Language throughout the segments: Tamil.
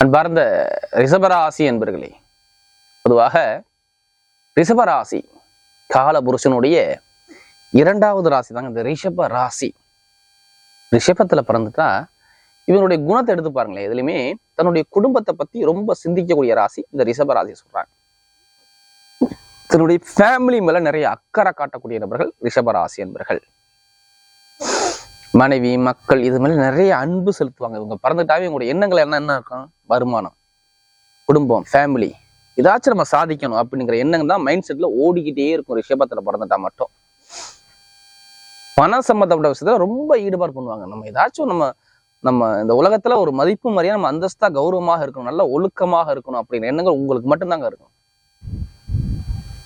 அன்பார்ந்த ரிஷபராசி என்பர்களே பொதுவாக ரிஷபராசி கால புருஷனுடைய இரண்டாவது ராசி தாங்க இந்த ரிஷப ராசி ரிஷபத்தில் பிறந்துட்டா இவனுடைய குணத்தை எடுத்து பாருங்களேன் எதுலையுமே தன்னுடைய குடும்பத்தை பத்தி ரொம்ப சிந்திக்கக்கூடிய ராசி இந்த ரிஷப ராசி சொல்றாங்க. தன்னுடைய ஃபேமிலி மேல நிறைய அக்கறை காட்டக்கூடிய நபர்கள் ரிஷப ராசி என்பர்கள் மனைவி மக்கள் இது மாதிரி நிறைய அன்பு செலுத்துவாங்க. இவங்க பிறந்துட்டாவே இவங்களுடைய எண்ணங்கள் என்ன என்ன இருக்கும்? வருமானம் குடும்பம் ஃபேமிலி ஏதாச்சும் நம்ம சாதிக்கணும் அப்படிங்கிற எண்ணம் தான் மைண்ட் செட்ல ஓடிக்கிட்டே இருக்கும். ரிஷபத்தில் பிறந்துட்டா மட்டும். மன சம்பந்தப்பட்ட விஷயத்துல ரொம்ப ஈடுபாடு பண்ணுவாங்க. நம்ம ஏதாச்சும் நம்ம நம்ம இந்த உலகத்துல ஒரு மதிப்பு மாதிரியா நம்ம அந்தஸ்தா கௌரவமாக இருக்கணும் நல்ல ஒழுக்கமாக இருக்கணும் அப்படிங்கிற எண்ணங்கள் உங்களுக்கு மட்டும்தாங்க இருக்கும்.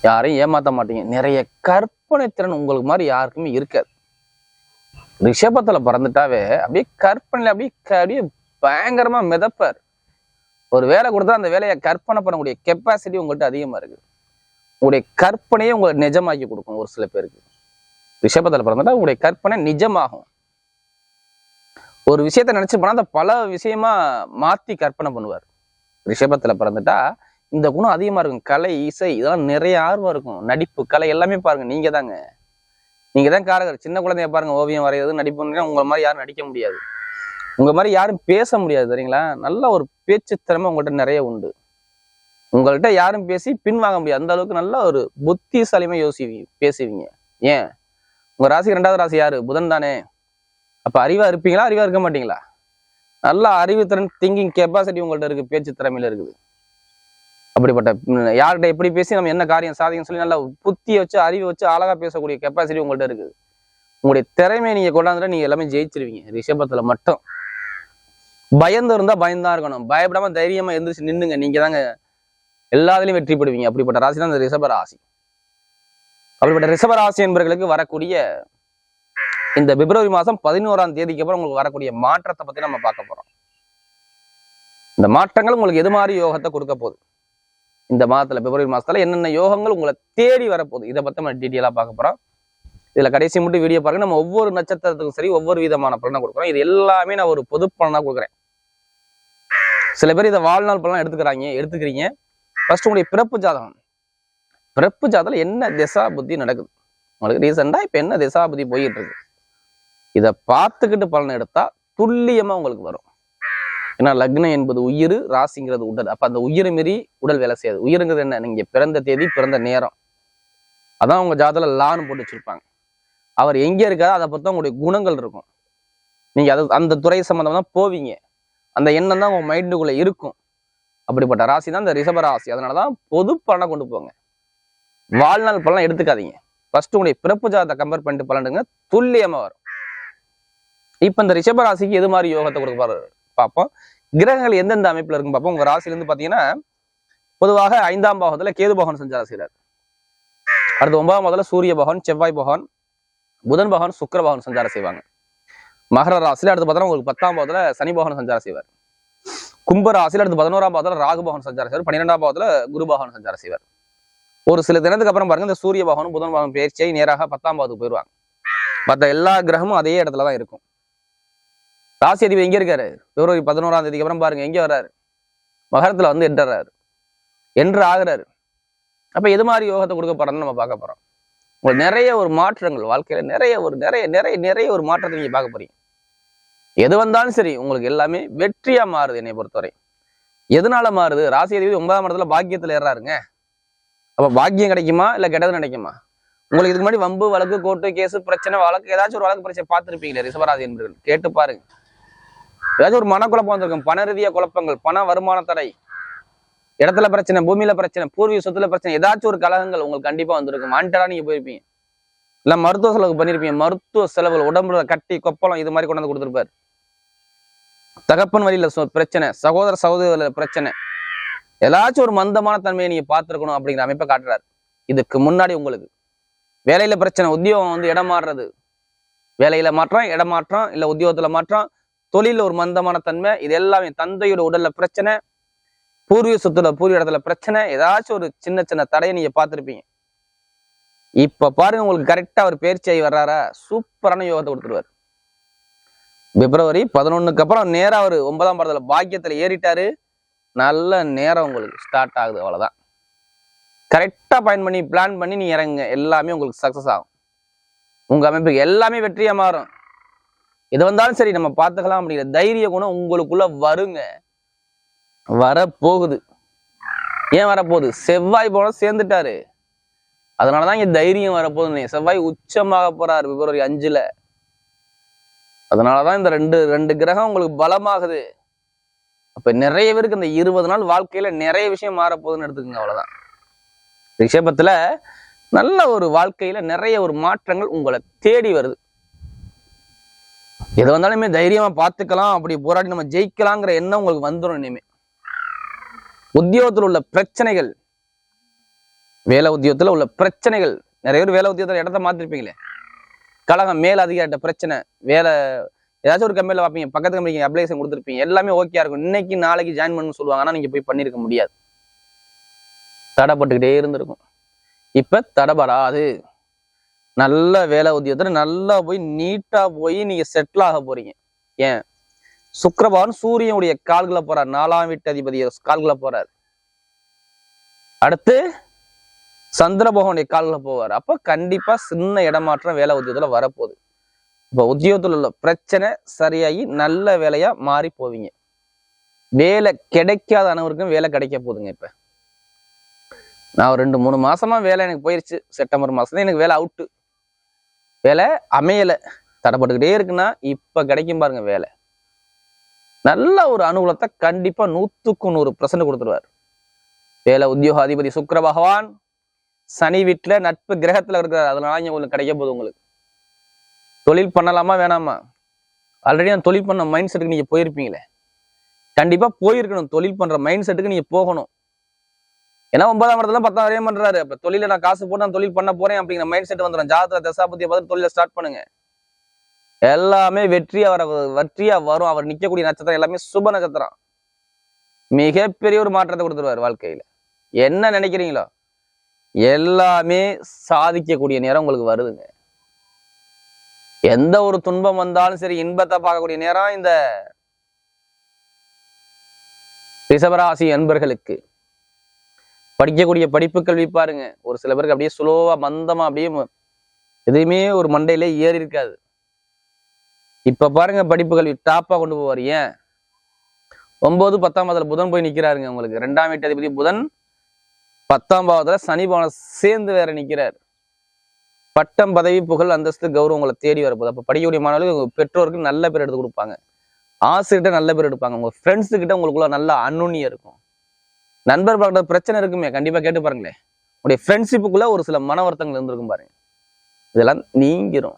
யாரையும் ஏமாத்த மாட்டீங்க. நிறைய கற்பனை திறன் உங்களுக்கு மாதிரி யாருக்குமே இருக்காது. ரிஷபத்தில் பிறந்துட்டாவே அப்படியே கற்பனையில அப்படியே அப்படியே பயங்கரமா மிதப்பார். ஒரு வேலை கொடுத்தா அந்த வேலையை கற்பனை பண்ணக்கூடிய கெப்பாசிட்டி உங்கள்கிட்ட அதிகமா இருக்கு. உங்களுடைய கற்பனையே உங்களை நிஜமாக்கி கொடுக்கும் ஒரு சில பேருக்கு. ரிஷபத்தில் பிறந்துட்டா உங்களுடைய கற்பனை நிஜமாகும். ஒரு விஷயத்த நினைச்சு போனால் அந்த பல விஷயமா மாத்தி கற்பனை பண்ணுவார். ரிஷபத்தில் பிறந்துட்டா இந்த குணம் அதிகமா இருக்கும். கலை இசை இதெல்லாம் நிறைய ஆர்வம் இருக்கும். நடிப்பு கலை எல்லாமே பாருங்க நீங்கள் தாங்க நீங்க தான் காரகர் சின்ன குழந்தைய பாருங்க ஓவியம் வரைகிறது நடிப்புன்னா உங்களை மாதிரி யாரும் நடிக்க முடியாது. உங்க மாதிரி யாரும் பேச முடியாது சரிங்களா? நல்ல ஒரு பேச்சு திறமை உங்கள்கிட்ட நிறைய உண்டு. உங்கள்கிட்ட யாரும் பேசி பின்வாங்க முடியாது. அந்த அளவுக்கு நல்ல ஒரு புத்திசாலியமா யோசிவீங்க பேசுவீங்க. ஏன்? உங்க ராசி ரெண்டாவது ராசி யாரு? புதன் தானே. அப்ப அறிவா இருப்பீங்களா? அறிவா இருக்க மாட்டீங்களா? நல்ல அறிவு திறன் திங்கிங் கெப்பாசிட்டி உங்கள்கிட்ட இருக்கு பேச்சு திறமையில இருக்குது. அப்படிப்பட்ட யார்கிட்ட எப்படி பேசி நம்ம என்ன காரியம் சாதிக்கும் சொல்லி நல்லா புத்தியை வச்சு அறிவை வச்சு அழகா பேசக்கூடிய கெப்பாசிட்டி உங்கள்ட்ட இருக்குது. உங்களுடைய திறமையை நீங்க கொண்டாந்துட்டா நீங்க எல்லாமே ஜெயிச்சிருவீங்க. ரிஷபத்துல மட்டும். பயந்து இருந்தா பயந்தா இருக்கணும். பயப்படாம தைரியமா எந்திரிச்சு நின்னுங்க. நீங்க தாங்க எல்லாத்துலயும் வெற்றி பெறுவீங்க. அப்படிப்பட்ட ராசி தான் இந்த ரிஷப ராசி. அப்படிப்பட்ட ரிஷப ராசி என்பவர்களுக்கு வரக்கூடிய இந்த பிப்ரவரி மாசம் பதினோராம் தேதிக்கு அப்புறம் உங்களுக்கு வரக்கூடிய மாற்றத்தை பத்தி நம்ம பார்க்க போறோம். இந்த மாற்றங்கள் உங்களுக்கு எது மாதிரி யோகத்தை கொடுக்க போகுது? இந்த மாதத்துல பிப்ரவரி மாசத்துல என்னென்ன யோகங்கள் உங்களை தேடி வரப்போகுது? இதை பத்தி நம்ம டீட்டெயிலா பார்க்க போறோம். இதில் கடைசி மட்டும் வீடியோ பாருங்க. நம்ம ஒவ்வொரு நட்சத்திரத்துக்கும் சரி ஒவ்வொரு விதமான பலனை கொடுக்குறோம். இது எல்லாமே நான் ஒரு பொது பலனா கொடுக்குறேன். சில பேர் இதை வாழ்நாள் பலனாக எடுத்துக்கிறாங்க எடுத்துக்கிறீங்க. ஃபர்ஸ்ட் உங்களுடைய பிறப்பு ஜாதகம். பிறப்பு ஜாதகம் என்ன திசா புத்தி நடக்குது? உங்களுக்கு ரீசெண்டா இப்ப என்ன திசா புத்தி போயிட்டு இருக்கு? இதை பார்த்துக்கிட்டு பலன் எடுத்தால் துல்லியமா உங்களுக்கு வரும். ஏன்னா லக்னம் என்பது உயிர் ராசிங்கிறது உடல். அப்ப அந்த உயிரை மீறி உடல் வேலை செய்யாது. உயிருங்கிறது என்ன? நீங்க பிறந்த தேதி பிறந்த நேரம். அதான் உங்க ஜாதகம் லான்னு போட்டு வச்சிருப்பாங்க. அவர் எங்க இருக்காரோ அதை பொறுத்த உங்களுடைய குணங்கள் இருக்கும். நீங்க அது அந்த துறை சம்மந்தமாக தான் போவீங்க. அந்த எண்ணம் தான் உங்க மைண்டுக்குள்ள இருக்கும். அப்படிப்பட்ட ராசி தான் இந்த ரிஷப ராசி. அதனாலதான் பொது பலனை கொண்டு போங்க. வாழ்நாள் பலன் எடுத்துக்காதீங்க. ஃபர்ஸ்ட் உங்களுடைய பிறப்பு ஜாதத்தை கம்பேர் பண்ணிட்டு பலனுங்க துல்லியமா வரும். இப்ப இந்த ரிஷப ராசிக்கு எது மாதிரி யோகத்தை கொடுக்க போறாரு? பார்ப்போம். கிரகங்கள் எந்தெந்த அமைப்பில் இருக்குன்னு பார்ப்போம். உங்கள் ராசில பார்த்தீங்கன்னா பொதுவாக ஐந்தாம் பாகத்தில் கேது பகவான் சஞ்சாரம் செய்கிறார் அடுத்து ஒன்பதாம் பாகத்தில் சூரிய பகவான் செவ்வாய் பகவான் புதன் பகவான் சுக்கர பகவான் சஞ்சாரம் செய்வாங்க. மகர ராசியில் அடுத்து பார்த்தோன்னா உங்களுக்கு பத்தாம் பாகத்தில் சனி பகவான் சஞ்சாரம் செய்வார். கும்ப ராசியில் அடுத்து பதினோராம் பாகத்தில் ராகு பகவான் சஞ்சாரம் செய்வார். பன்னிரெண்டாம் பாகத்தில் குரு பகவான் சஞ்சாரம் செய்வார். ஒரு சில தினத்துக்கு அப்புறம் பாருங்க இந்த சூரிய பகவானும் புதன் பகவான் பயிற்சியை நேராக பத்தாம் பாகத்துக்கு போயிடுவாங்க. மற்ற எல்லா கிரகமும் அதே இடத்துல தான் இருக்கும். ராசி அதிபதி எங்க இருக்காரு? பிப்ரவரி பதினோராம் தேதிக்கு அப்புறம் பாருங்க எங்க வர்றாரு? மகரத்துல வந்து எட்டுறாரு. என்று ஆகுறாரு. அப்ப எது மாதிரி யோகத்தை கொடுக்க போறோம்னு நம்ம பார்க்க போறோம். உங்களுக்கு நிறைய ஒரு மாற்றங்கள் வாழ்க்கையில நிறைய ஒரு நிறைய நிறைய நிறைய ஒரு மாற்றத்தை நீங்க பார்க்க போறீங்க. எது வந்தாலும் சரி உங்களுக்கு எல்லாமே வெற்றியா மாறுது என்னை பொறுத்தவரை. எதனால மாறுது? ராசி அதிபதி ஒன்பதாம் இடத்துல பாக்கியத்துல ஏறாருங்க அப்ப பாக்கியம் கிடைக்குமா? இல்ல கெட்டது கிடைக்குமா உங்களுக்கு இதுக்கு முன்னாடி வம்பு வழக்கு கோர்ட்டு கேஸ் பிரச்சனை வழக்கு ஏதாச்சும் ஒரு வழக்கு பிரச்சனை பார்த்துருப்பீங்களே ரிசவராசி என்பர்கள். கேட்டு பாருங்க. ஏதாச்சும் ஒரு மனக்குழப்பம் வந்திருக்கும். பண ரீதியா குழப்பங்கள் பண வருமான தடை இடத்துல பிரச்சனை பூமியில பிரச்சனை பூர்வீக சொத்துல பிரச்சனை ஏதாச்சும் ஒரு கலகங்கள் உங்களுக்கு கண்டிப்பா வந்திருக்கும். மாண்டடா நீங்க போயிருப்பீங்க. இல்ல மருத்துவ செலவு பண்ணிருப்பீங்க. மருத்துவ செலவுகள் உடம்புல கட்டி கொப்பளம் இது மாதிரி கொண்டு வந்து கொடுத்துருப்பாரு. தகப்பன் வழியில பிரச்சனை சகோதர சகோதரில பிரச்சனை. ஏதாச்சும் ஒரு மந்தமான தன்மையை நீங்க பார்த்திருக்கணும் அப்படிங்கிற அமைப்பை காட்டுறாரு. இதுக்கு முன்னாடி உங்களுக்கு. வேலையில பிரச்சனை உத்தியோகம் வந்து இடம் மாறுறது. வேலையில மாற்றம் இடம் மாற்றம் இல்ல உத்தியோகத்துல மாற்றம் தொழில ஒரு மந்தமான தன்மை இது எல்லாமே தந்தையோட உடல்ல பிரச்சனை பூர்வீக சொத்துல பூர்வீக இடத்துல பிரச்சனை ஏதாச்சும் ஒரு சின்ன சின்ன தடையை நீங்க பார்த்துருப்பீங்க. இப்ப பாருங்க உங்களுக்கு கரெக்டா அவர் பயிற்சியாகி வர்றாரா? சூப்பரான யோகத்தை கொடுத்துருவாரு. பிப்ரவரி பதினொன்னுக்கு அப்புறம் நேரா அவர் ஒன்பதாம் பாடத்துல பாக்கியத்துல ஏறிட்டாரு. நல்ல நேரம் உங்களுக்கு ஸ்டார்ட் ஆகுது அவ்வளவுதான். கரெக்டா பயன் பண்ணி பிளான் பண்ணி நீ இறங்குங்க. எல்லாமே உங்களுக்கு சக்சஸ் ஆகும். உங்க அமைப்புக்கு எல்லாமே வெற்றியா மாறும். எது வந்தாலும் சரி நம்ம பார்த்துக்கலாம் அப்படிங்கிற தைரிய குணம் உங்களுக்குள்ள வருங்க. வரப்போகுது. ஏன் வரப்போகுது? செவ்வாய் போன சேர்ந்துட்டாரு. அதனாலதான் இங்க தைரியம் வரப்போகுது செவ்வாய் உச்சமாக போறாரு பிப்ரவரி அஞ்சுல. அதனாலதான் இந்த ரெண்டு ரெண்டு கிரகம் உங்களுக்கு பலமாகுது. அப்ப நிறைய பேருக்கு இந்த இருபது நாள் வாழ்க்கையில நிறைய விஷயம் மாறப்போகுதுன்னு எடுத்துக்கோங்க அவ்வளவுதான். ரிஷபத்துல நல்ல ஒரு வாழ்க்கையில நிறைய ஒரு மாற்றங்கள் உங்களை தேடி வருது. எது வந்தாலுமே தைரியமா பார்த்துக்கலாம். அப்படி போராடி நம்ம ஜெயிக்கலாங்கிற எண்ணம் உங்களுக்கு வந்துடும் இனிமே. உத்தியோகத்தில் உள்ள பிரச்சனைகள் வேலை உத்தியோகத்துல உள்ள பிரச்சனைகள். நிறைய பேர் வேலை உத்தியோகத்துல இடத்த மாத்திருப்பீங்களே. கழகம் மேல் அதிகாரிட்ட பிரச்சனை வேலை ஏதாச்சும் ஒரு கம்பெனியில் பார்ப்பீங்க பக்கத்து கம்பெனிக்கு அப்ளிகேஷன் கொடுத்துருப்பீங்க எல்லாமே ஓகேயா இருக்கும். இன்னைக்கு நாளைக்கு ஜாயின் பண்ணு சொல்லுவாங்க. ஆனால் நீங்க போய் பண்ணியிருக்க முடியாது. தடைப்பட்டுக்கிட்டே இருந்திருக்கும். இப்போ தடைபடாது நல்ல வேலை உத்தியத்தில் நல்லா போய் நீட்டா போய் நீங்க செட்டில் ஆக போறீங்க. ஏன்? சுக்கிரபகவான் சூரியனுடைய கால்களை போகிறார் நாலாம் வீட்டு அதிபதிய கால்களை போகிறார் அடுத்து சந்திரபோகனுடைய காலில் போவார். அப்ப கண்டிப்பா சின்ன இடமாற்றம் வேலை உத்தியோகத்தில் வரப்போகுது. இப்போ உத்தியோகத்தில் உள்ள பிரச்சனை சரியாகி நல்ல வேலையா மாறி போவீங்க. வேலை கிடைக்காத அனைவருக்கும் வேலை கிடைக்க போகுதுங்க இப்ப. நான் ரெண்டு மூணு மாசமா வேலை எனக்கு போயிருச்சு. செப்டம்பர் மாசம் எனக்கு வேலை அவுட்டு வேலை அமையல. தடைப்பட்டுக்கிட்டே இருக்குன்னா இப்ப கிடைக்கும் பாருங்க வேலை. நல்ல ஒரு அனுகூலத்தை கண்டிப்பா நூத்துக்கு நூறு பர்சன்ட் கொடுத்துருவார். வேலை உத்தியோக அதிபதி சுக்கிர பகவான் சனி வீட்டுல நட்பு கிரகத்துல இருக்கிறார். அதனால இங்கே உங்களுக்கு கிடைக்க போகுது உங்களுக்கு. தொழில் பண்ணலாமா வேணாமா? ஆல்ரெடி நான் தொழில் பண்ண மைண்ட் செட்டுக்கு நீங்க போயிருப்பீங்களே. கண்டிப்பா போயிருக்கணும். தொழில் பண்ற மைண்ட் செட்டுக்கு நீங்க போகணும். ஏன்னா ஒன்பதாம் இடத்துல பத்தாம் வரையும் பண்றாரு. அப்ப தொழில நான் காசு போட்டு நான் தொழில் பண்ண போறேன் அப்படிங்கிற மைண்ட் செட் வந்துடும் ஜாதக தசாபத்தியை பார்த்து தொழில ஸ்டார்ட் பண்ணுங்க. எல்லாமே வெற்றியா வர வெற்றியா வரும். அவர் நிக்கக்கூடிய நட்சத்திரம் எல்லாமே சுப நட்சத்திரம். மிகப்பெரிய ஒரு மாற்றத்தை கொடுத்துருவார் வாழ்க்கையில. என்ன நினைக்கிறீங்களோ? எல்லாமே சாதிக்கக்கூடிய நேரம் உங்களுக்கு வருதுங்க. எந்த ஒரு துன்பம் வந்தாலும் சரி இன்பத்தை பார்க்கக்கூடிய நேரம் இந்த ரிஷபராசி அன்பர்களுக்கு. படிக்கக்கூடிய படிப்பு கல்வி பாருங்க. ஒரு சில பேருக்கு அப்படியே ஸ்லோவா மந்தமா அப்படியே எதுவுமே ஒரு மண்டையிலே ஏறி இருக்காது. இப்ப பாருங்க படிப்பு கல்வி டாப்பா கொண்டு போவார். ஏன்? ஒன்பது பத்தாம் பாவத்துல புதன் போய் நிக்கிறாருங்க உங்களுக்கு. ரெண்டாம் வீட்டு அதிபதி புதன் பத்தாம் பாவத்துல சனி பவனம் சேர்ந்து வேற நிக்கிறார். பட்டம் பதவி புகழ் அந்தஸ்து கௌரவம் உங்களை தேடி வரப்போகுது அப்ப படிக்கக்கூடிய மாணவர்களுக்கு உங்க பெற்றோருக்கு நல்ல பேர் எடுத்து கொடுப்பாங்க. ஆசிரியர்கிட்ட நல்ல பேர் எடுப்பாங்க. உங்க ஃப்ரெண்ட்ஸு கிட்ட உங்களுக்குள்ள நல்ல அநுண்ணியம் இருக்கும். நண்பர் பகிர்ந்த பிரச்சனை இருக்குமே கண்டிப்பா கேட்டு பாருங்களேன். உங்களுடைய ஃப்ரெண்ட்ஷிப்புக்குள்ள ஒரு சில மன வருத்தங்கள் இருந்திருக்கும் பாருங்க. இதெல்லாம் நீங்கிரும்.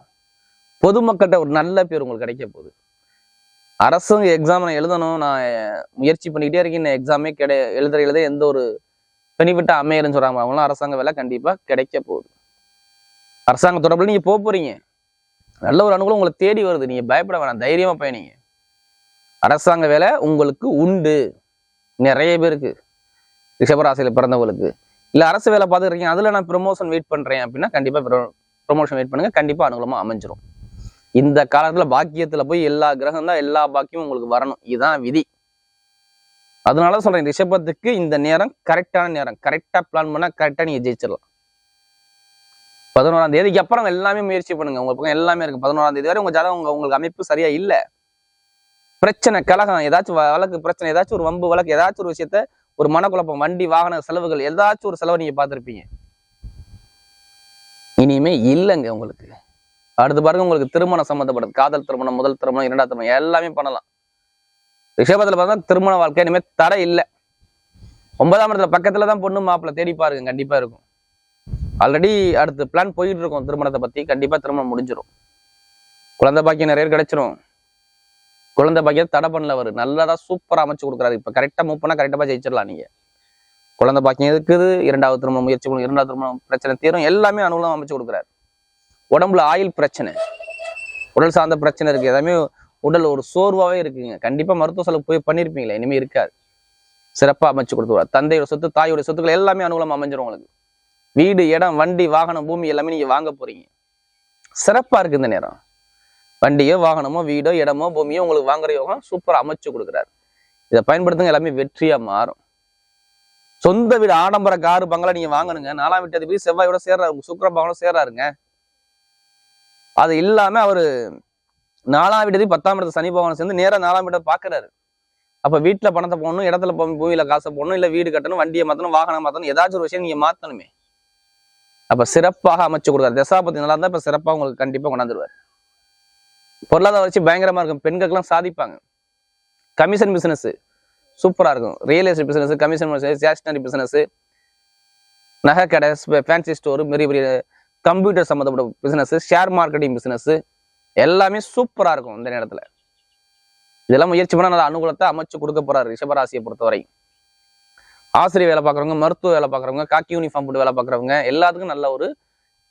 பொதுமக்கள்கிட்ட ஒரு நல்ல பேர் உங்களுக்கு கிடைக்க போகுது. அரசும் எக்ஸாம் நான் எழுதணும் நான் முயற்சி பண்ணிக்கிட்டே இருக்கேன். இந்த எக்ஸாமே கிடை எழுதுற எழுத எந்த ஒரு பெனிஃபிட்டா அமையலன்னு சொல்றாங்க. அவங்களாம் அரசாங்க வேலை கண்டிப்பா கிடைக்க போகுது. அரசாங்க தொடர்புல நீங்க போக போறீங்க. நல்ல ஒரு அனுகூலம் உங்களை தேடி வருது. நீங்க பயப்பட வேணாம். தைரியமா பயணிங்க. அரசாங்க வேலை உங்களுக்கு உண்டு. நிறைய பேருக்கு. ரிஷபராசியில் பிறந்தவங்களுக்கு. இல்ல அரசு வேலை பார்த்துருக்கீங்க அதுல நான் ப்ரொமோஷன் வெயிட் பண்றேன் அப்படின்னா கண்டிப்பா ப்ரொமோஷன் வெயிட் பண்ணுங்க கண்டிப்பா அனுகூலமாக அமைஞ்சிரும். இந்த காலத்துல பாக்கியத்துல போய் எல்லா கிரகம் தான் எல்லா பாக்கியமும் உங்களுக்கு வரணும். இதுதான் விதி. அதனால சொல்றேன் ரிஷபத்துக்கு இந்த நேரம் கரெக்டான நேரம். கரெக்டா பிளான் பண்ணால் கரெக்டா நீங்கள் ஜெயிச்சிடலாம். பதினோராம் தேதிக்கு அப்புறம் எல்லாமே முயற்சி பண்ணுங்க. உங்க பக்கம் எல்லாமே இருக்கு. பதினோராம் தேதி வரை உங்க ஜாதகம் உங்க உங்களுக்கு அமைப்பு சரியா இல்ல. பிரச்சனை கலகம் ஏதாச்சும் வழக்கு பிரச்சனை ஏதாச்சும் ஒரு வம்பு வழக்கு ஏதாச்சும் ஒரு விஷயத்த ஒரு மனக்குழப்பம் வண்டி வாகன செலவுகள் ஏதாச்சும் ஒரு செலவை நீங்க பார்த்துருப்பீங்க. இனிமே இல்லைங்க உங்களுக்கு. அடுத்து பாருங்க உங்களுக்கு திருமணம் சம்மந்தப்பட்டது காதல் திருமணம் முதல் திருமணம் இரண்டாம் திருமணம் எல்லாமே பண்ணலாம். ரிஷபத்தில் பார்த்தா திருமண வாழ்க்கை இனிமே தடை இல்லை. ஒன்பதாம் இடத்துல பக்கத்தில் தான் பொண்ணு மாப்பிள்ளை தேடி பாருங்க கண்டிப்பா இருக்கும். ஆல்ரெடி அடுத்து பிளான் போயிட்டு இருக்கோம் திருமணத்தை பத்தி. கண்டிப்பா திருமணம் முடிஞ்சிடும் குழந்தை பாக்கியம் நிறைய பேர் கிடைச்சிரும். குழந்தை பாக்கியம் தடை பண்ணல அவர். நல்லதா சூப்பரா அமைச்சு கொடுக்குறாரு. இப்ப கரெக்டா மூவ் பண்ணால் கரெக்டா ஜெயிச்சிடலாம் நீங்க. குழந்தை பாக்கியம் இருக்குது. இரண்டாவது திருமணம் முயற்சி பண்ணும் இரண்டாவது திருமணம் பிரச்சனை தீரும். எல்லாமே அனுகூலம் அமைச்சு கொடுக்குறாரு. உடம்புல ஆயில் பிரச்சனை. உடல் சார்ந்த பிரச்சனை இருக்கு. எல்லாமே உடல் ஒரு சோர்வாவே இருக்குங்க. கண்டிப்பா மருத்துவ செலவு போய் பண்ணிருப்பீங்களே இனிமே இருக்காது. சிறப்பா அமைச்சு கொடுத்துருவார். தந்தையோட சொத்து தாயோட சொத்துக்கள் எல்லாமே அனுகூலம் அமைஞ்சிரும் உங்களுக்கு. வீடு இடம் வண்டி வாகனம் பூமி எல்லாமே நீங்க வாங்க போறீங்க. சிறப்பா இருக்கு இந்த நேரம். வண்டியோ வாகனமோ வீடோ இடமோ பூமியோ உங்களுக்கு வாங்குற யோகம் சூப்பரா அமைச்சு கொடுக்குறாரு. இதை பயன்படுத்துங்க எல்லாமே வெற்றியா மாறும். சொந்த வீடு ஆடம்பர காரு பங்களா நீங்க வாங்கணுங்க. நாலாம் வீட்டு அதிபதி செவ்வாயோட சேர்றாரு உங்க சுக்கிர பவனோட சேர்றாருங்க. அது இல்லாம அவரு நாலாம் வீட்டு பத்தாம் இடத்து சனி பகவான் சேர்ந்து நேரா நாலாம் வீட்டை பாக்குறாரு அப்ப வீட்டுல பணத்தை போடணும் இடத்துல போகணும் பூமியில காசை போடணும் இல்ல வீடு கட்டணும் வண்டியை மாத்தணும் வாகனம் மாத்தணும் ஏதாச்சும் ஒரு விஷயம் நீங்க மாத்தணுமே. அப்ப சிறப்பாக அமைச்சு கொடுத்தாரு தசாபதி நல்லா இருந்தா இப்ப சிறப்பாக உங்களுக்கு கண்டிப்பா கொண்டாந்துருவாரு. பொருளாதார வளர்ச்சி பயங்கரமாக இருக்கும். பெண்களுக்கெல்லாம் சாதிப்பாங்க. கமிஷன் பிசினஸ் சூப்பராக இருக்கும். Real estate business commission stationery business நகை கடை ஃபேன்சி ஸ்டோர் பெரிய பெரிய கம்ப்யூட்டர் சம்மந்தப்பட்ட பிசினஸ் ஷேர் மார்க்கெட்டிங் பிஸ்னஸ்ஸு எல்லாமே சூப்பராக இருக்கும் இந்த நேரத்தில். இதெல்லாம் முயற்சி பண்ணால் நல்ல அனுகூலத்தை அமைச்சு கொடுக்க போகிறார் ரிஷபராசியை பொறுத்தவரை ஆசிரியர் வேலை பார்க்குறவங்க மருத்துவ வேலை பார்க்குறவங்க காக்கி யூனிஃபார்ம் போட்டு வேலை பார்க்குறவங்க எல்லாத்துக்கும் நல்ல ஒரு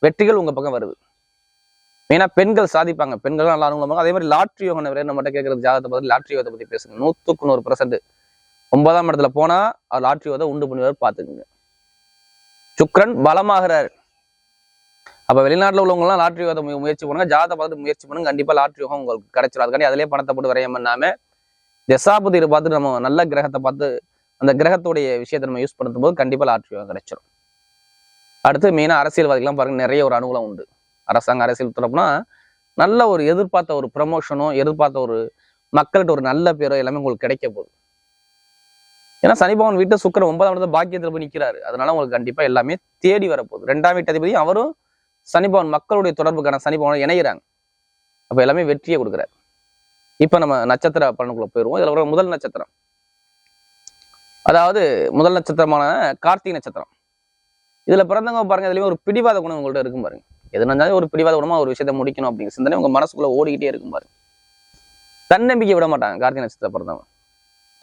வெற்றிகள் உங்கள் பக்கம் வருது. மெயினா பெண்கள் சாதிப்பாங்க. பெண்கள் நல்லா அனுகூலமாக அதே மாதிரி லாட்ரி யோகம் வேற நம்மகிட்ட கேட்கறது ஜாதகத்தை பத்தி லாட்ரி யோகத்தை பத்தி பேசுங்க. நூற்றுக்கு நூறு பர்சன்ட் ஒன்பதாம் இடத்துல போனா அவர் லாட்ரி யோகத்தை உண்டு பண்ணுவார் பார்த்துக்குங்க. சுக்ரன் பலமாகிறார். அப்ப வெளிநாட்டில் உள்ளவங்கலாம் லாட்ரி யோகத்தை முயற்சி பண்ணுங்க. ஜாதகத்தை பார்த்து முயற்சி பண்ணுங்க. கண்டிப்பா லாட்ரி யோகம் உங்களுக்கு கிடைச்சிடும் அதுக்காண்டி அதிலே பணத்தை போட்டு வரையம் பண்ணாமல் தசாபதியை பார்த்து நம்ம நல்ல கிரகத்தை பார்த்து அந்த கிரகத்துடைய விஷயத்தை நம்ம யூஸ் பண்ணும் போது கண்டிப்பா லாட்ரி யோகம் கிடைச்சிடும் அடுத்து மெயினாக அரசியல்வாதிகள்லாம் பாருங்க. நிறைய ஒரு அனுகூலம் உண்டு. அரசாங்க அரசியல் தரப்புனா நல்ல ஒரு எதிர்பார்த்த ஒரு ப்ரமோஷனோ எதிர்பார்த்த ஒரு மக்கள்கிட்ட ஒரு நல்ல பேரோ எல்லாமே உங்களுக்கு கிடைக்க போகுது. ஏன்னா சனிபவன் வீட்டு சுக்கிரன் ஒன்பதாம் இடத்துல பாக்கியத்துல போய் நிக்கிறாரு. அதனால உங்களுக்கு கண்டிப்பா எல்லாமே தேடி வரப்போகுது. ரெண்டாம் வீட்டு அதிபதியும் அவரும் சனிபவன் மக்களுடைய தொடர்புக்கான சனிபவனை இணைகிறாங்க அப்ப எல்லாமே வெற்றியை கொடுக்குறாரு. இப்ப நம்ம நட்சத்திர பலனுக்குள்ள போயிருவோம். இதுல வர முதல் நட்சத்திரம். அதாவது முதல் நட்சத்திரமான கார்த்திகை நட்சத்திரம். இதுல பிறந்தவங்க பாருங்க இதுலயும் ஒரு பிடிவாத குணம் உங்கள்கிட்ட இருக்கும் பாருங்க. எது நடந்தாலும் ஒரு பிடிவாத உடம்பு ஒரு விஷயத்தை முடிக்கணும் அப்படிங்கிற சிந்தனை உங்க மனசுக்குள்ள ஓடிக்கிட்டே இருக்கும் பாருங்க தன்னம்பிக்கை விட மாட்டாங்க கார்த்திகை நட்சத்திரம் பிறந்தவங்க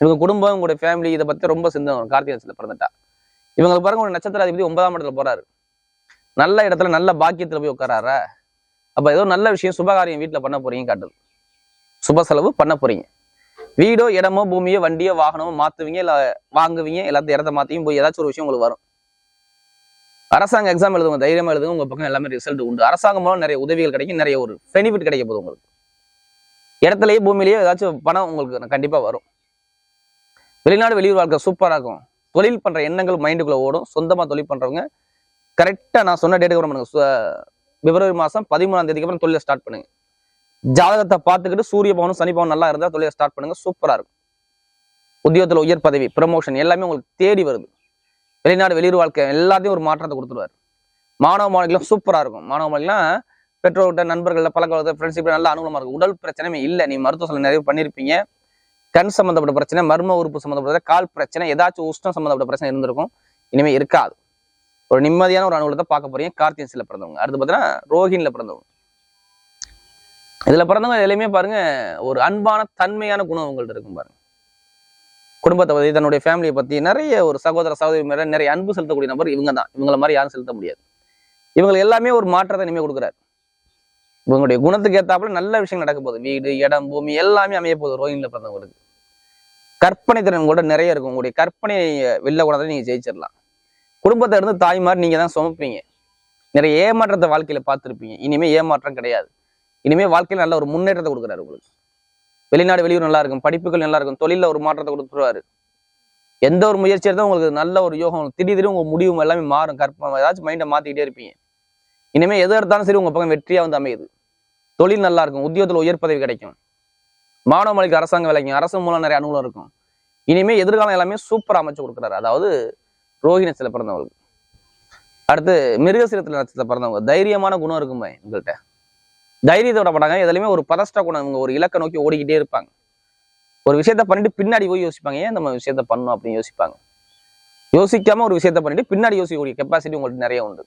இவங்க குடும்பம் உங்களுடைய ஃபேமிலி இதை பத்தி ரொம்ப சிந்தனை வரும். கார்த்திகை நட்சத்திரம் பிறந்துட்டா இவங்க பாருங்க ஒரு நட்சத்திர அதிபதி ஒன்பதாம் இடத்துல போறாரு. நல்ல இடத்துல நல்ல பாக்கியத்துல போய் உட்காராரா? அப்ப ஏதோ நல்ல விஷயம் சுபகாரியம் வீட்டுல பண்ண போறீங்க காட்டுது. சுப செலவு பண்ண போறீங்க. வீடோ இடமோ பூமியோ வண்டியோ வாகனமோ மாத்துவீங்க இல்ல வாங்குவீங்க எல்லாத்தையும் இடத்த மாத்தியும் போய் ஏதாச்சும் ஒரு விஷயம் உங்களுக்கு வரும். அரசாங்க எக்ஸாம் எழுதுங்க தைரியமாக எழுதுங்க உங்கள் பக்கம் எல்லாமே ரிசல்ட் உண்டு. அரசாங்கம் மூலம் நிறைய உதவிகள் கிடைக்கும் நிறைய ஒரு பெனிஃபிட் கிடைக்க போகுது உங்களுக்கு. இடத்துலயே பூமியிலேயே ஏதாச்சும் பணம் உங்களுக்கு கண்டிப்பாக வரும். வெளிநாடு வெளியூர் வாழ்க்கை சூப்பராக இருக்கும். தொழில் பண்ணுற எண்ணங்கள் மைண்டுக்குள்ளே ஓடும். சொந்தமாக தொழில் பண்றவங்க கரெக்டாக நான் சொன்ன டேட்டுக்கு அப்புறம் பண்ணுங்க சு- பிப்ரவரி மாதம் பதிமூணாம் தேதிக்கு அப்புறம் தொழிலை ஸ்டார்ட் பண்ணுங்க. ஜாதகத்தை பார்த்துக்கிட்டு சூரிய பவனும் சனி பவன் நல்லா இருந்தால் தொழிலை ஸ்டார்ட் பண்ணுங்க சூப்பராக இருக்கும். உத்தியோகத்தில் உயர் பதவி ப்ரமோஷன் எல்லாமே உங்களுக்கு தேடி வருது. வெளிநாடு வெளியூர் வாழ்க்கை எல்லாத்தையும் ஒரு மாற்றத்தை கொடுத்துருவாரு. மாணவ மாணவிகளும் சூப்பராக இருக்கும். மாணவ மாணவிகள்லாம் பெற்றோர்கிட்ட நண்பர்களில் பழக்க ஃப்ரெண்ட்ஷிப் நல்ல அனுகூலமாக இருக்கும். உடல் பிரச்சனையுமே இல்லை. நீ மருத்துவ சொல்ல நிறைய பண்ணியிருப்பீங்க கண் சம்மந்தப்பட்ட பிரச்சனை மர்ம உறுப்பு சம்மந்தப்பட்ட கால் பிரச்சனை ஏதாச்சும் உஷ்ணம் சம்மந்தப்பட்ட பிரச்சனை இருந்திருக்கும். இனிமே இருக்காது. ஒரு நிம்மதியான ஒரு அனுகூலத்தை பார்க்க போறீங்க. கார்த்திகசில பிறந்தவங்க. அடுத்து பார்த்தீங்கன்னா ரோஹின்ல பிறந்தவங்க. இதில் பிறந்தவங்க எல்லாமே பாருங்க ஒரு அன்பான தன்மையான குணம் உங்கள்கிட்ட இருக்கும் பாருங்க. குடும்பத்தை பத்தி தன்னுடைய ஃபேமிலியை பத்தி நிறைய ஒரு சகோதர சகோதரி மேலே நிறைய அன்பு செலுத்தக்கூடிய நபர் இவங்க தான். இவங்கள மாதிரி யாரும் செலுத்த முடியாது. இவங்க எல்லாமே ஒரு மாற்றத்தை இனிமே கொடுக்குறாரு. இவங்களுடைய குணத்துக்கு ஏத்தாப்புல நல்ல விஷயம் நடக்க போகுது. வீடு இடம் பூமி எல்லாமே அமைய போகுது ரோஹின்ல பிறந்தவங்களுக்கு. கற்பனை திறன் கூட நிறைய இருக்கும். உங்களுடைய கற்பனை வெளில கூட நீங்க ஜெயிச்சிடலாம். குடும்பத்தை இருந்து தாய் மாதிரி நீங்கள் தான் சுமப்பீங்க. நிறைய ஏமாற்றத்தை வாழ்க்கையில பார்த்துருப்பீங்க. இனிமே ஏமாற்றம் கிடையாது. இனிமே வாழ்க்கையில நல்ல ஒரு முன்னேற்றத்தை கொடுக்குறாரு உங்களுக்கு. வெளிநாடு வெளியூர் நல்லா இருக்கும் படிப்புகள் நல்லா இருக்கும் தொழிலில் ஒரு மாற்றத்தை கொடுத்துருவாரு எந்த ஒரு முயற்சி எடுத்தாலும் உங்களுக்கு நல்ல ஒரு யோகம் திடீர் திடீர் உங்க முடிவு எல்லாமே மாறும். கற்பனை ஏதாச்சும் மைண்டை மாத்திக்கிட்டே இருப்பீங்க. இனிமே எது எடுத்தாலும் சரி உங்க பக்கம் வெற்றியா வந்து அமையுது. தொழில் நல்லா இருக்கும் உத்தியோகத்துல உயர் பதவி கிடைக்கும். மாணவ மொழிக்கு அரசாங்க வேலைக்கும் அரசு மூலம் நிறைய அனுகூலம் இருக்கும். இனிமே எதிர்காலம் எல்லாமே சூப்பர் அமைச்சு கொடுக்குறாரு. அதாவது ரோஹி சில பிறந்தவங்களுக்கு. அடுத்து மிருகசீரத்தில் நட்சத்திரத்தில் பிறந்தவங்க. தைரியமான குணம் இருக்குமே உங்கள்கிட்ட தைரியத்தை விட மாட்டாங்க எதுலையுமே ஒரு பதஷ்ட குணம் இவங்க ஒரு இலக்கை நோக்கி ஓடிக்கிட்டே இருப்பாங்க. ஒரு விஷயத்த பண்ணிட்டு பின்னாடி போய் யோசிப்பாங்க. ஏன் நம்ம விஷயத்த பண்ணணும் அப்படின்னு யோசிப்பாங்க. யோசிக்காம ஒரு விஷயத்த பண்ணிட்டு பின்னாடி யோசிக்கக்கூடிய கெப்பாசிட்டி உங்களுக்கு நிறைய உண்டு.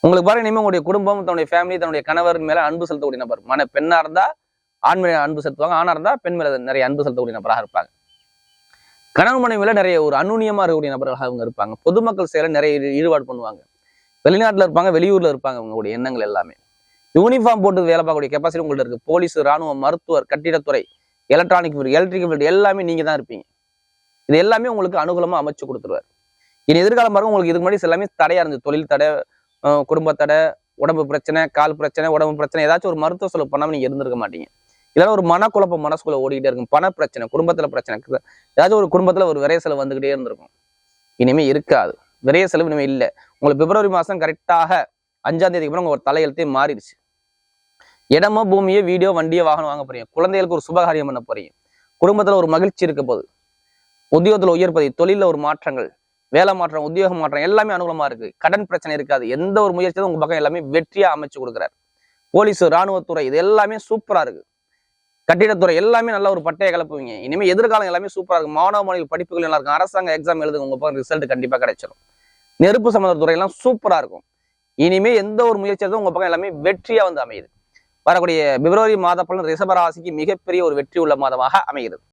உங்களுக்கு பாருங்க இனிமே உங்களுடைய குடும்பம் தன்னுடைய ஃபேமிலி தன்னுடைய கணவர் மேல அன்பு செலுத்தக்கூடிய நபர். மன பெண்ணா இருந்தா ஆண் மேல அன்பு செலுத்துவாங்க. ஆணா இருந்தா பெண் மேல நிறைய அன்பு செலுத்தக்கூடிய நபராக இருப்பாங்க. கணவன் மனைவியில நிறைய ஒரு அநுண்ணியமா இருக்கக்கூடிய நபர்களாக அவங்க இருப்பாங்க. பொதுமக்கள் செயல நிறைய ஈடுபாடு பண்ணுவாங்க. வெளிநாட்டுல இருப்பாங்க வெளியூர்ல இருப்பாங்க உங்களுடைய எண்ணங்கள் எல்லாமே. யூனிஃபார்ம் போட்டு வேலை பார்க்கக்கூடிய கெப்பாசிட்டி உங்கள்ட்ட இருக்கு. போலீஸ் ராணுவம் மருத்துவர் கட்டிடத்துறை எலக்ட்ரானிக் எலக்ட்ரிக்கல் ஃபீல்டு எல்லாமே நீங்க தான் இருப்பீங்க. இது எல்லாமே உங்களுக்கு அனுகூலமா அமைச்சு கொடுத்துருவார். இனி எதிர்காலம் பாருங்க உங்களுக்கு இதுக்கு முன்னாடி எல்லாமே தடையா இருந்தது. தொழில் தடை குடும்ப தடை உடம்பு பிரச்சனை கால் பிரச்சனை உடம்பு பிரச்சனை ஏதாச்சும் ஒரு மருத்துவ செலவு பண்ணாம நீங்க இருந்திருக்க மாட்டீங்க. இல்லைன்னா ஒரு மனக்குழப்பம் மனசுக்குள்ள ஓடிக்கிட்டே இருக்கும். பண பிரச்சனை குடும்பத்துல பிரச்சனை ஏதாச்சும் ஒரு குடும்பத்துல ஒரு விரைய செலவு வந்துகிட்டே இருந்திருக்கும். இனிமே இருக்காது. விரைய செலவு இனிமே இல்லை. உங்களுக்கு பிப்ரவரி மாசம் கரெக்டாக அஞ்சாம் தேதிக்கு அப்புறம் ஒரு தலையெழுத்தே மாறிடுச்சு. இடமோ பூமியோ வீடியோ வண்டியோ வாகனம் வாங்க போறீங்க. குழந்தைகளுக்கு ஒரு சுபகாரியம் பண்ண போறீங்க. குடும்பத்துல ஒரு மகிழ்ச்சி இருக்க போகுது. உத்தியோகத்துல உயர்ப்பதை தொழில ஒரு மாற்றங்கள் வேலை மாற்றம் உத்தியோக மாற்றம் எல்லாமே அனுகூலமா இருக்கு. கடன் பிரச்சனை இருக்காது. எந்த ஒரு முயற்சியும் உங்க பக்கம் எல்லாமே வெற்றியா அமைச்சு கொடுக்குறாரு. போலீஸ் ராணுவத்துறை இது எல்லாமே சூப்பரா இருக்கு. கட்டிடத்துறை எல்லாமே நல்ல ஒரு பட்டையை கலப்புவீங்க. இனிமே எதிர்காலம் எல்லாமே சூப்பரா இருக்கு. மாணவ மாணவிகள் படிப்புகள் நல்லா இருக்கும். அரசாங்க எக்ஸாம் எழுதுங்க உங்க பக்கம் ரிசல்ட் கண்டிப்பா கிடைச்சிடும் நெருப்பு சம்பந்த துறை எல்லாம் சூப்பரா இருக்கும். இனிமே எந்த ஒரு முயற்சி உங்க பக்கம் எல்லாமே வெற்றியா வந்து அமையுது. வரக்கூடிய பிப்ரவரி மாத பலன் ரிஷபராசிக்கு மிகப்பெரிய ஒரு வெற்றி உள்ள மாதமாக அமைகிறது.